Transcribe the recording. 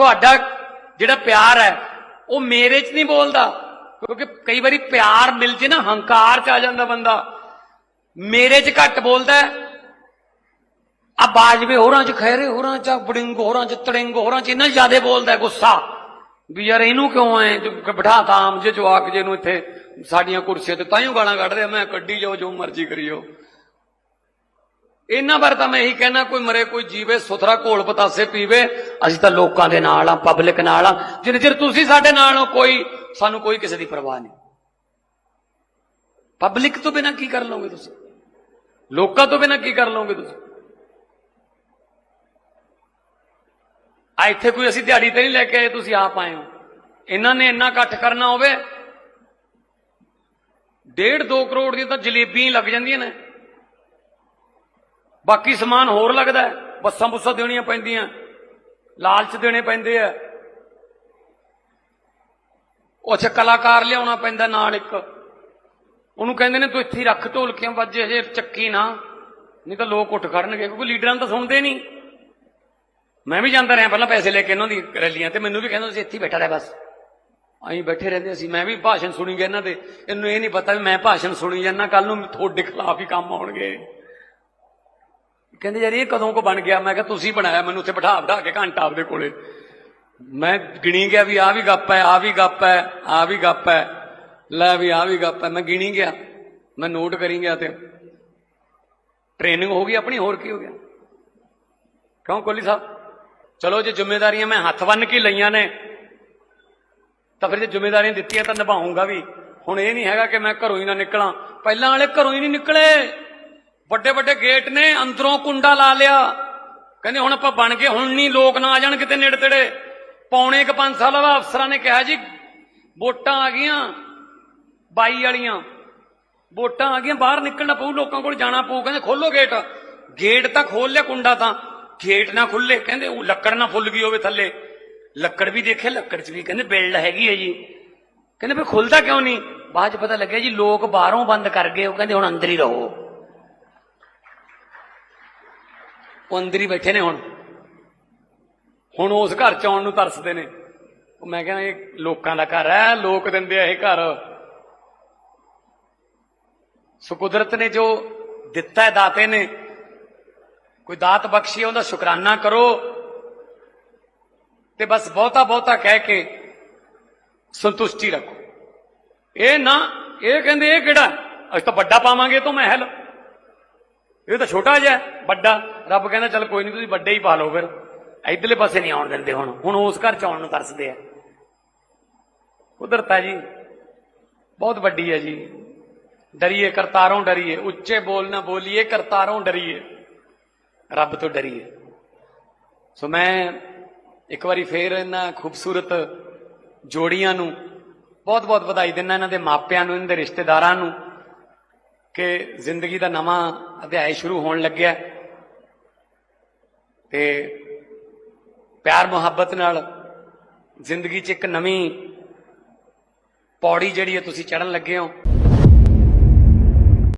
ਤੁਹਾਡਾ ਜਿਹੜਾ ਪਿਆਰ ਹੈ, ਉਹ ਮੇਰੇ 'ਚ ਨਹੀਂ ਬੋਲਦਾ। ਕਿਉਂਕਿ ਕਈ ਵਾਰੀ ਪਿਆਰ ਮਿਲ ਜੇ ਨਾ, ਹੰਕਾਰ 'ਚ ਆ ਜਾਂਦਾ ਬੰਦਾ। ਮੇਰੇ 'ਚ ਘੱਟ ਬੋਲਦਾ ਆ ਬਾਜਵੇ ਹੋਰਾਂ 'ਚ ਖੈਰੇ ਹੋਰਾਂ 'ਚ ਬੜਿੰਗ ਹੋਰਾਂ 'ਚ, ਤੜਿੰਗ ਹੋਰਾਂ 'ਚ, ਇੰਨਾ ਜ਼ਿਆਦਾ ਬੋਲਦਾ ਗੁੱਸਾ। ਵੀ ਯਾਰ ਇਹਨੂੰ ਕਿਉਂ ਐ ਬਿਠਾਤਾ ਆਮ ਜੇ ਜਵਾਕ ਜੇ ਨੂੰ ਇੱਥੇ, ਸਾਡੀਆਂ ਕੁਰਸੀਆਂ ਤੇ ਤਾਈਓ ਗਾਲਾਂ ਕੱਢ ਰਿਹਾ, ਮੈਂ ਕੱਢੀ ਜਾਓ ਜੋ ਮਰਜ਼ੀ ਕਰੀਓ। ਇਹਨਾਂ ਬਾਰੇ ਤਾਂ ਮੈਂ ਇਹੀ ਕਹਿਣਾ, ਕੋਈ ਮਰੇ, ਕੋਈ ਜੀਵੇ, ਸੁਥਰਾ ਘੋਲ ਪਤਾਸੇ ਪੀਵੇ, ਅਸੀਂ ਤਾਂ ਲੋਕਾਂ ਦੇ ਨਾਲ ਆ ਪਬਲਿਕ ਨਾਲ ਆ। ਜਿੰਨੇ ਚਿਰ ਤੁਸੀਂ ਸਾਡੇ ਨਾਲ ਹੋ, ਕੋਈ, ਸਾਨੂੰ ਕੋਈ ਕਿਸੇ ਦੀ ਪਰਵਾਹ ਨਹੀਂ। ਪਬਲਿਕ ਤੋਂ ਬਿਨਾ ਕੀ ਕਰ ਲਓਗੇ ਤੁਸੀਂ? ਲੋਕਾਂ ਤੋਂ ਬਿਨਾ ਕੀ ਕਰ ਲਓਗੇ ਤੁਸੀਂ? ਆ ਇੱਥੇ ਕੋਈ ਅਸੀਂ ਦਿਹਾੜੀ ਤੇ ਨਹੀਂ ਲੈ ਕੇ ਆਏ, ਤੁਸੀਂ ਆਪ ਆਏ ਹੋ। ਇਹਨਾਂ ਨੇ ਇੰਨਾ ਇਕੱਠ ਕਰਨਾ ਹੋਵੇ, ਡੇਢ 2 ਕਰੋੜ ਦੀ ਤਾਂ ਜਲੇਬੀਆਂ ਲੱਗ ਜਾਂਦੀਆਂ ਨੇ। ਬਾਕੀ ਸਮਾਨ ਹੋਰ ਲੱਗਦਾ ਬੱਸਾਂ ਬੁੱਸਾਂ ਦੇਣੀਆਂ ਪੈਂਦੀਆਂ। ਲਾਲਚ ਦੇਣੇ ਪੈਂਦੇ ਆ। ਉਹ ਅੱਛਾ, ਕਲਾਕਾਰ ਲਿਆਉਣਾ ਪੈਂਦਾ ਨਾਲ ਇੱਕ। ਉਹਨੂੰ ਕਹਿੰਦੇ ਨੇ, ਤੂੰ ਇੱਥੇ ਹੀ ਰੱਖ ਢੋਲਕੀਆਂ ਵੱਜੇ ਹਜੇ ਚੱਕੀ ਨਾ। ਨਹੀਂ ਤਾਂ ਲੋਕ ਉੱਠ ਖੜਨਗੇ, ਕਿਉਂਕਿ ਲੀਡਰਾਂ ਨੂੰ ਤਾਂ ਸੁਣਦੇ ਨਹੀਂ। ਮੈਂ ਵੀ ਜਾਂਦਾ ਰਿਹਾ ਪਹਿਲਾਂ ਪੈਸੇ ਲੈ ਕੇ ਇਹਨਾਂ ਦੀ ਰੈਲੀਆਂ ਤੇ, ਮੈਨੂੰ ਵੀ ਕਹਿੰਦੇ ਸੀ ਇੱਥੇ ਬੈਠਾ ਰਹਿ ਬਸ। ਅਸੀਂ ਬੈਠੇ ਰਹਿੰਦੇ ਸੀ। ਮੈਂ ਵੀ ਭਾਸ਼ਣ ਸੁਣੀ ਗਿਆ ਇਹਨਾਂ ਦੇ। ਇਹਨੂੰ ਇਹ ਨਹੀਂ ਪਤਾ ਵੀ ਮੈਂ ਭਾਸ਼ਣ ਸੁਣੀ ਜਾਂਦਾ ਕੱਲ ਨੂੰ ਤੁਹਾਡੇ ਖਿਲਾਫ ਹੀ ਕੰਮ ਆਉਣਗੇ। ਕਹਿੰਦੇ ਯਾਰ ਇਹ ਕਦੋਂ ਕੋ ਬਣ ਗਿਆ? ਮੈਂ ਕਿਹਾ ਤੁਸੀਂ ਬਣਾਇਆ, ਮੈਨੂੰ ਉੱਥੇ ਬਿਠਾ ਬਿਠਾ ਕੇ ਘੰਟਾ ਆਪਦੇ ਕੋਲੇ। ਮੈਂ ਗਿਣੀ ਗਿਆ ਵੀ ਆ ਵੀ ਗੱਪ ਹੈ ਆ ਵੀ ਗੱਪ ਹੈ ਆ ਵੀ ਗੱਪ ਹੈ। ਲੈ ਵੀ ਆ ਵੀ ਗੱਪ ਹੈ, ਮੈਂ ਗਿਣੀ ਗਿਆ। ਮੈਂ ਨੋਟ ਕਰੀ ਗਿਆ ਤੇ ਟ੍ਰੇਨਿੰਗ ਹੋ ਗਈ ਆਪਣੀ, ਹੋਰ ਕੀ ਹੋ ਗਿਆ? ਕਿਉਂ ਕੋਲੀ ਸਾਹਿਬ? ਚਲੋ ਜੇ ਜ਼ਿੰਮੇਵਾਰੀਆਂ ਮੈਂ ਹੱਥ ਬੰਨ ਕੇ ਲਈਆਂ ਨੇ, ਤਾਂ ਫਿਰ ਜੇ ਜ਼ਿੰਮੇਵਾਰੀਆਂ ਦਿੱਤੀਆਂ ਤਾਂ ਨਿਭਾਉਂਗਾ ਵੀ। ਹੁਣ ਇਹ ਨਹੀਂ ਹੈਗਾ ਕਿ ਮੈਂ ਘਰੋਂ ਹੀ ਨਾ ਨਿਕਲਾਂ। ਪਹਿਲਾਂ ਵਾਲੇ ਘਰੋਂ ਹੀ ਨਹੀਂ ਨਿਕਲੇ। ਵੱਡੇ ਵੱਡੇ ਗੇਟ ਨੇ, ਅੰਦਰੋਂ ਕੁੰਡਾ ਲਾ ਲਿਆ। ਕਹਿੰਦੇ ਹੁਣ ਆਪਾਂ ਬਣ ਗਏ, ਹੁਣ ਨਹੀਂ ਲੋਕ ਨਾ ਆ ਜਾਣ ਕਿਤੇ ਨੇੜੇ ਤੇੜੇ ਪੌਣੇ ਕ 5 ਸਾਲ ਬਾਅਦ ਅਫਸਰਾਂ ਨੇ ਕਿਹਾ ਜੀ, ਵੋਟਾਂ ਆ ਗਈਆਂ 22 ਵਾਲੀਆਂ। ਵੋਟਾਂ ਆ ਗਈਆਂ, ਬਾਹਰ ਨਿਕਲਣਾ ਪਊ, ਲੋਕਾਂ ਕੋਲ ਜਾਣਾ ਪਊ। ਕਹਿੰਦੇ ਖੋਲੋ ਗੇਟ। ਗੇਟ ਤਾਂ ਖੋਲ ਲਿਆ ਕੁੰਡਾ ਤਾਂ। ਗੇਟ ਨਾ ਖੁੱਲੇ ਕਹਿੰਦੇ ਉਹ ਲੱਕੜ ਨਾ ਫੁੱਲ ਗਈ ਹੋਵੇ ਥੱਲੇ। ਲੱਕੜ ਵੀ ਦੇਖੇ, ਲੱਕੜ 'ਚ ਵੀ ਕਹਿੰਦੇ ਬਿਲਡ ਹੈਗੀ ਹੈ ਜੀ। ਕਹਿੰਦੇ ਵੀ ਖੁੱਲਦਾ ਕਿਉਂ ਨਹੀਂ ਬਾਅਦ 'ਚ ਪਤਾ ਲੱਗਿਆ ਜੀ, ਲੋਕ ਬਾਹਰੋਂ ਬੰਦ ਕਰ ਗਏ, ਉਹ ਕਹਿੰਦੇ ਹੁਣ ਅੰਦਰ ਹੀ ਰਹੋ। ਉਹ ਅੰਦਰ ਹੀ ਬੈਠੇ ਨੇ ਹੁਣ। ਹੁਣ ਉਸ ਘਰ ਚ ਆਉਣ ਨੂੰ ਤਰਸਦੇ ਨੇ। ਉਹ ਮੈਂ ਕਹਿੰਦਾ ਇਹ ਲੋਕਾਂ ਦਾ ਘਰ ਹੈ ਲੋਕ ਦਿੰਦੇ ਆ ਇਹ ਘਰ। ਸੋ ਕੁਦਰਤ ਨੇ ਜੋ ਦਿੱਤਾ ਹੈ ਦਾਤੇ ਨੇ ਕੋਈ ਦਾਤ ਬਖਸ਼ੀ ਹੈ, ਉਹਦਾ ਸ਼ੁਕਰਾਨਾ ਕਰੋ। ਤੇ ਬਸ ਬਹੁਤਾ ਬਹੁਤਾ ਕਹਿ ਕੇ ਸੰਤੁਸ਼ਟੀ ਰੱਖੋ। ਇਹ ਨਾ ਇਹ ਕਹਿੰਦੇ ਇਹ ਕਿਹੜਾ? ਅਸੀਂ ਤਾਂ ਵੱਡਾ ਪਾਵਾਂਗੇ ਤੋਂ ਮਹਿਲ। ਇਹ ਤਾਂ ਛੋਟਾ ਜਿਹਾ ਵੱਡਾ। ਰੱਬ ਕਹਿੰਦਾ, ਚੱਲ ਕੋਈ ਨਹੀਂ ਤੁਸੀਂ ਵੱਡੇ ਹੀ ਪਾ ਲਓ ਫਿਰ। ਇਧਰਲੇ ਪਾਸੇ ਨਹੀਂ ਆਉਣ ਦਿੰਦੇ ਹੁਣ। ਹੁਣ ਉਸ ਘਰ ਚ ਆਉਣ ਨੂੰ ਤਰਸਦੇ ਆ। ਕੁਦਰਤ ਹੈ ਜੀ। ਬਹੁਤ ਵੱਡੀ ਹੈ ਜੀ। ਡਰੀਏ, ਕਰਤਾਰੋਂ ਡਰੀਏ। ਉੱਚੇ ਬੋਲ ਨਾ ਬੋਲੀਏ, ਕਰਤਾਰੋਂ ਡਰੀਏ। ਰੱਬ ਤੋਂ ਡਰੀਏ। ਸੋ ਮੈਂ ਇੱਕ ਵਾਰੀ ਫੇਰ ਇਹਨਾਂ ਖੂਬਸੂਰਤ ਜੋੜੀਆਂ ਨੂੰ ਬਹੁਤ ਬਹੁਤ ਵਧਾਈ ਦਿੰਦਾ, ਇਹਨਾਂ ਦੇ ਮਾਪਿਆਂ ਨੂੰ, ਇਹਨਾਂ ਦੇ ਰਿਸ਼ਤੇਦਾਰਾਂ ਨੂੰ। ਕਿ ਜ਼ਿੰਦਗੀ ਦਾ ਨਵਾਂ ਅਧਿਆਇ ਸ਼ੁਰੂ ਹੋਣ ਲੱਗਿਆ ਤੇ ਪਿਆਰ ਮੁਹੱਬਤ ਨਾਲ ਜ਼ਿੰਦਗੀ 'ਚ ਇੱਕ ਨਵੀਂ ਪੌੜੀ ਜਿਹੜੀ ਹੈ ਤੁਸੀਂ ਚੜਨ ਲੱਗੇ ਹੋ।